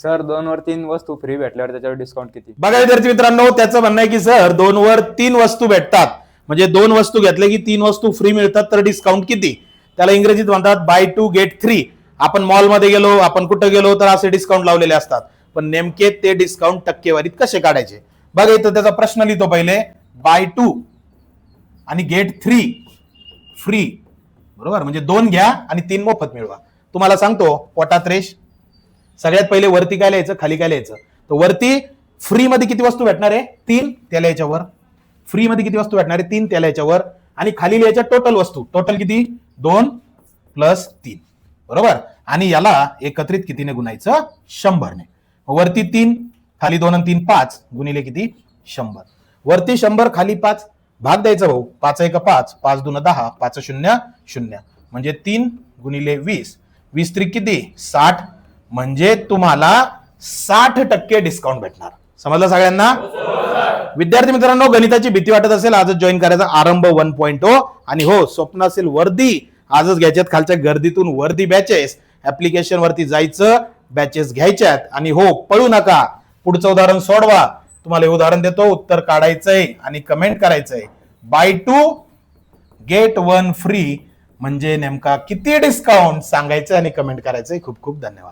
Sir दोन वर तीन वस्तू फ्री भेटल्यावर त्याच्यावर डिस्काउंट किती? बघा विद्यार्थी मित्रांनो त्याचं म्हणणं आहे की सर दोन वर तीन वस्तू भेटतात. म्हणजे दोन वस्तू घेतल्या की तीन वस्तू फ्री मिळतात तर डिस्काउंट किती? त्याला इंग्रजीत म्हणतात बाय टू गेट थ्री आपण मॉलमध्ये गेलो आपण कुठं गेलो तर असे डिस्काउंट लावलेले असतात. पण नेमके ते डिस्काउंट टक्केवारीत कसे काढायचे? बघा इथं त्याचा प्रश्न लिहितो पहिले. बाय टू आणि गेट थ्री फ्री बरोबर? म्हणजे दोन घ्या आणि तीन मोफत मिळवा. तुम्हाला सांगतो पोटात रेश सगळ्यात पहिले वरती काय लिहायचं? खाली काय लिहायचं? तर वरती फ्री मध्ये किती वस्तू भेटणार आहे? तीन त्याला याच्यावर. फ्री मध्ये किती वस्तू भेटणार आहे? तीन त्याला याच्यावर. आणि खाली लिहायच्या टोटल वस्तू. टोटल किती? दोन प्लस तीन. बरोबर? आणि याला एकत्रित कितीने गुणायचं? शंभरने. वरती तीन खाली दोन आणि तीन पाच. गुणिले किती? शंभर. वरती शंभर खाली पाच. भाग द्यायचा भाऊ. पाच एक पाच. पाच दोन दहा. पाच शून्य शून्य. म्हणजे तीन गुणिले वीस. वीस त्रिक किती? साठ. म्हणजे तुम्हाला साठ टक्के डिस्काउंट भेटणार. समजलं सगळ्यांना? विद्यार्थी मित्रांनो गणिताची भीती वाटत असेल आजच जॉईन करायचा आरंभ वन पॉईंट ओ आणि हो स्वप्न असेल वर्दी. आजच घ्यायच्यात खालच्या गर्दीतून वर्दी बॅचेस ऍप्लिकेशन वरती जायचं बॅचेस घ्यायच्यात. आणि हो पळू नका. पुढचं उदाहरण सोडवा. तुम्हाला हे उदाहरण देतो उत्तर काढायचंय आणि कमेंट करायचंय. Buy two get one free म्हणजे नेमका किती डिस्काउंट सांगायचं आणि कमेंट करायचंय. खूप खूप धन्यवाद.